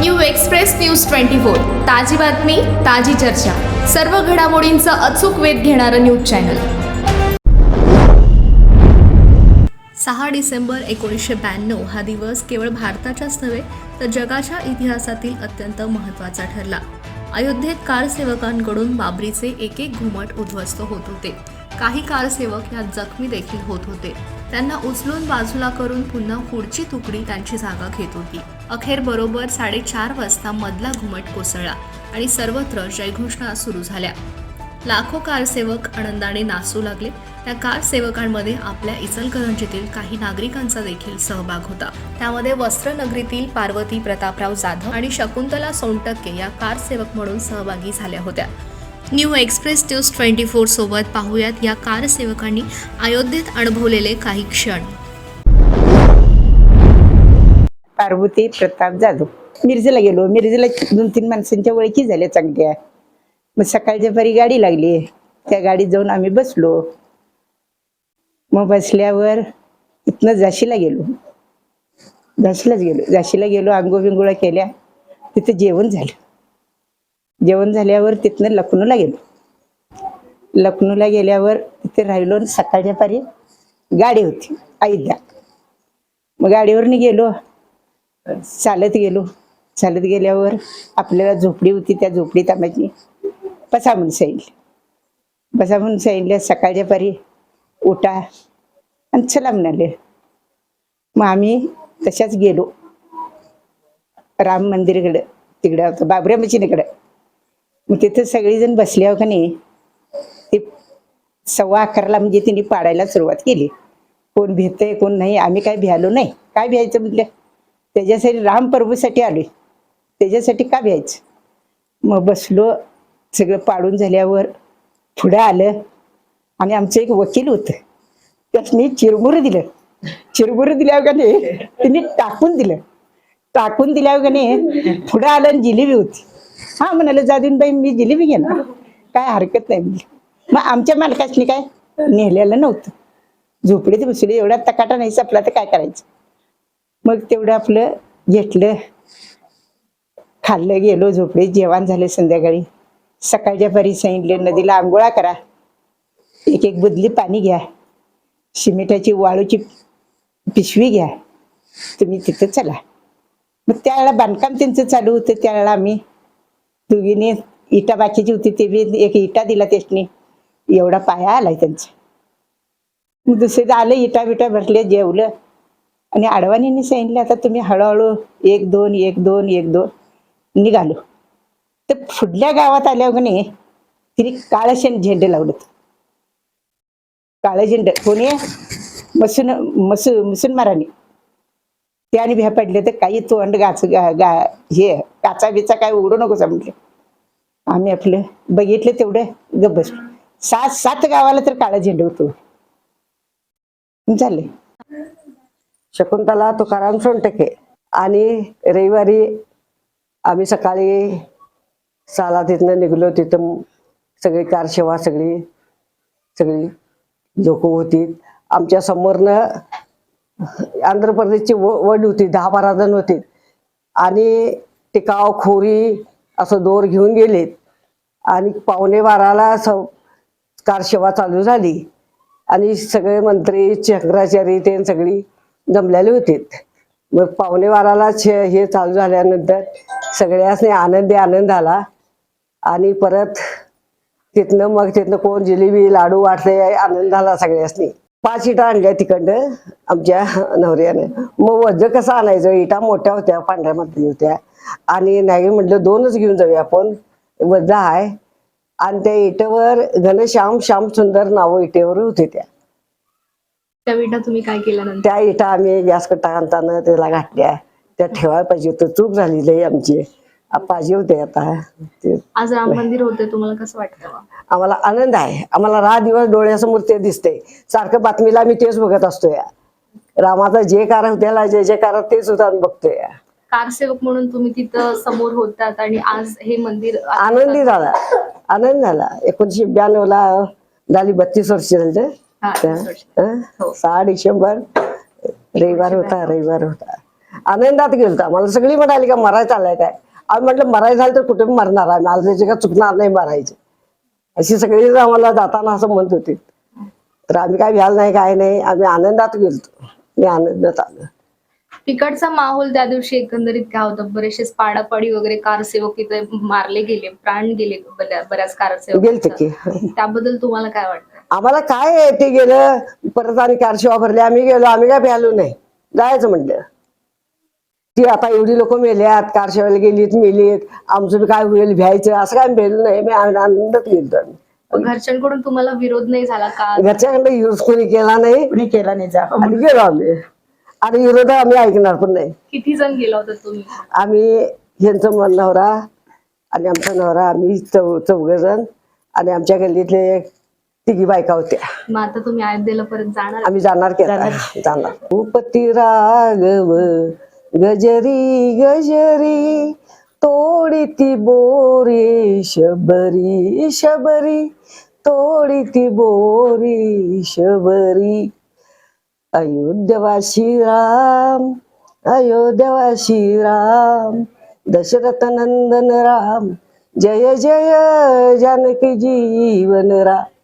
New express news twenty four. ताजी बातमी ताजी चर्चा. सर्व घडामोडींचा अचूक वेध घेणारं न्यूज चॅनल. सहा डिसेंबर एकोणीसशे ब्याण्णव हा दिवस केवळ भारताच्याच नव्हे तर जगाच्या इतिहासातील अत्यंत महत्त्वाचा ठरला. अयोध्येत कारसेवकांकडून बाबरीचे एक एक घुमट उद्ध्वस्त होत होते. काही कारसेवक यात जखमी देखील होत होते. त्यांना उचलून बाजूला करून पुन्हा पुढची तुकडी त्यांची जागा घेत होती. अखेर बरोबर साडेचार वाजता मधला घुमट कोसळला आणि सर्वत्र जयघोषणा सुरू झाल्या. लाखो कारसेवक आनंदाने नाचू लागले. त्या कारसेवकांमध्ये आपल्या इचलकरंजीतील काही नागरिकांचा देखील सहभाग होता. त्यामध्ये वस्त्रनगरीतील पार्वती प्रतापराव जाधव आणि शकुंतला सोनटक्के या कारसेवक म्हणून सहभागी झाल्या होत्या. New express news twenty four सोबत पाहूयात या कारसेवकांनी अयोध्येत अनुभवलेले काही क्षण. पार्वती प्रताप जाधव मिरजेला गेलो. मिरजेला दोन तीन माणसांच्या ओळखी झाल्या चांगल्या. मग सकाळच्या परी गाडी लागली. त्या गाडीत जाऊन आम्ही बसलो. मग बसल्यावर इथनं झाशीला गेलो. झाशीलाच गेलो. झाशीला गेलो आंघोळ बिंगोळा केल्या. तिथं जेवण झालं. जेवण झाल्यावर तिथनं लखनौला गेलो. लखनौला गेल्यावर तिथे राहिलो आणि सकाळच्या पारी गाडी होती अयोध्या. मग गाडीवरनी गेलो चालत गेलो. चालत गेल्यावर आपल्याला झोपडी होती त्या झोपडीत आम्हाला बसा म्हणून सांगितलं बसा म्हणून सांगितलं सकाळच्या पारी उठा आणि चला म्हणाले मग आम्ही तशाच गेलो. राम मंदिरकडं तिकडं होतं बाबऱ्या मशीनीकडं मग तिथं सगळीजण बसल्यावर का नाही? ते सव्वा अकराला म्हणजे तिने पाडायला सुरुवात केली. कोण भेटतंय कोण नाही आम्ही काय भ्यालो नाही. काय भ्यायचं म्हटलं? त्याच्यासाठी राम प्रभूसाठी आलोय. त्याच्यासाठी का भ्यायचं? मग बसलो सगळं पाडून झाल्यावर पुढं आलं. आणि आमचं एक वकील होतं. त्याने चिरमुरं दिलं. चिरमुरं दिल्यावर का नाही? त्यांनी टाकून दिलं. टाकून दिल्यावर का नाही? पुढं आलं आणि जिलेबी होती. हा म्हणाले जादून बाई मी जिलेबी घेणार. काय हरकत नाही मग आमच्या मालकाने काय? नेलेलं नव्हतं. झोपडीत बसले एवढा तकाटा नाही सपला तर काय करायचं? मग तेवढं आपलं घेतलं. खाल्लं गेलो झोपडीत जेवण झालं संध्याकाळी. सकाळच्या परी सांगितले नदीला आंघोळा करा. एक एक बुदली पाणी घ्या. सिमेंटाची वाळूची पिशवी घ्या. तुम्ही तिथं चला. मग त्यावेळेला बांधकाम त्यांचं चालू होतं त्यावेळेला आम्ही दोघीने इटा बाकीची होती ते बी एक इटा दिला त्याने एवढा पाया आलाय त्यांचा. दुसरे आलं इटा बिटा भरले जेवलं. आणि आडवाणींनी सांगितलं आता तुम्ही हळूहळू एक दोन एक दोन एक दोन निघालो. तर पुढल्या गावात आल्यावर नाही तिने काळं शेण झेंडे लावलं काळं झेंड. कोणी? मसून मसू मुसलमारांनी ते आणि भ्या पडले तर काही तोंड गाच गा गा हे काचा बिचा काय उघडू नको म्हटले आम्ही आपलं बघितले तेवढे गप सात सात गावाला तर काळा झेंडू होतो. झाले. शकुंतला तुकाराम सोनटके आणि रविवारी आम्ही सकाळी साला तिथनं निघलो तिथं सगळी कारसेवा सगळी सगळी लोक होती. आमच्या समोरनं आंध्र प्रदेशची व वड होती दहा बारा जण होते. आणि टिकाव खोरी असं दोर घेऊन गेलेत आणि पावणे बाराला स कारसेवा चालू झाली. आणि सगळे मंत्री शंकराचार्य ते सगळी जमलेले होते. मग पावणे बाराला हे चालू झाल्यानंतर सगळ्यासने आनंदी आनंद आला. आणि परत तिथनं मग तिथनं कोण जिलेबी लाडू वाटले आनंद झाला सगळ्यासनी. पाच इटा आणल्या तिकडं आमच्या नवऱ्याने. मग वज कसं आणायचं? इटा मोठ्या होत्या पांढऱ्या माती होत्या. आणि नाही म्हटलं दोनच घेऊन जाऊया आपण. वज आहे. आणि त्या इटेवर घनश्याम श्याम सुंदर नावं इटेवर होते त्या. त्या विटा तुम्ही काय केल्यानंतर? त्या इटा आम्ही गॅस कट्टा आणताना त्याला घातल्या. त्या ठेवायला पाहिजे होतं. चूक झालेली आहे आमची. पाहिजे होते आता ते आज राम मंदिर होते तुम्हाला कसं वाटतं? आम्हाला आनंद आहे. आम्हाला रात दिवस डोळ्यासमोर ते दिसते. सारखं बातमीला आम्ही तेच बघत असतो या रामाचा जे कार त्याला जे जे कार तेच सुद्धा आम्ही बघतोय. कारसेवक म्हणून तुम्ही तिथं समोर होतात आणि आज हे मंदिर आनंदी झाला. आनंद झाला. एकोणीशे ब्याण्णव ला झाली बत्तीस वर्ष झाली. हा, त्या- तीस वर्ष. सहा डिसेंबर रविवार होता रविवार होता. आनंदात गेलतो. आम्हाला सगळी म्हणाली का मरायचं आलाय काय? आम्ही म्हटलं मरायचं झालं तर कुठे मरणार आम्ही? आज त्याची का? चुकणार नाही मरायचे. अशी सगळी आम्हाला जाताना असं म्हणत होते. तर आम्ही काय भ्याल नाही काय नाही. आम्ही आनंदात गेलतो. मी आनंदात आलो. तिकडचा माहोल त्या दिवशी एकंदरीत काय होतं? बरेचसे पाडापाडी वगैरे कारसेवक इथे मारले गेले प्राण गेले बऱ्या- बऱ्याच कारसेवक गेलते की. त्याबद्दल तुम्हाला काय वाटतं? आम्हाला काय ते गेलं? परत आणि कारशी वापरले आम्ही गेलो आम्ही काय भ्यालो नाही. जायचं म्हटलं. ती आता एवढी लोक मेल्यात कारशेवायला गेलीत मेलीत आमचं बी काय होईल भ्यायचं असं काय भेटलं नाही. मी आन- आनंदात गेलो घरच्यांकडून तुम्हाला विरोध नाही झाला का? घरच्याकडे युज कोणी केला नाही. कुणी केला नाही जा. आणि गेलो आम्ही. आणि विरोध आम्ही ऐकणार पण नाही. किती जण गेला होता तुम्ही? आम्ही ह्यांचं मन नवरा आणि आमचा नवरा आम्ही चौ चौघ जण. आणि आमच्या गल्लीतले तिघी बायका होत्या. मग आता तुम्ही अयोध्येला परत जाणार? आम्ही जाणार? जाणार. भूपती राघव गजरी गजरी तोडी ती बोरी शबरी शबरी तोडी ती बोरी शबरी. अयोध्यवासी राम अयोध्यवासी राम दशरथ नंदन राम जय जय जानकी जीवन राम.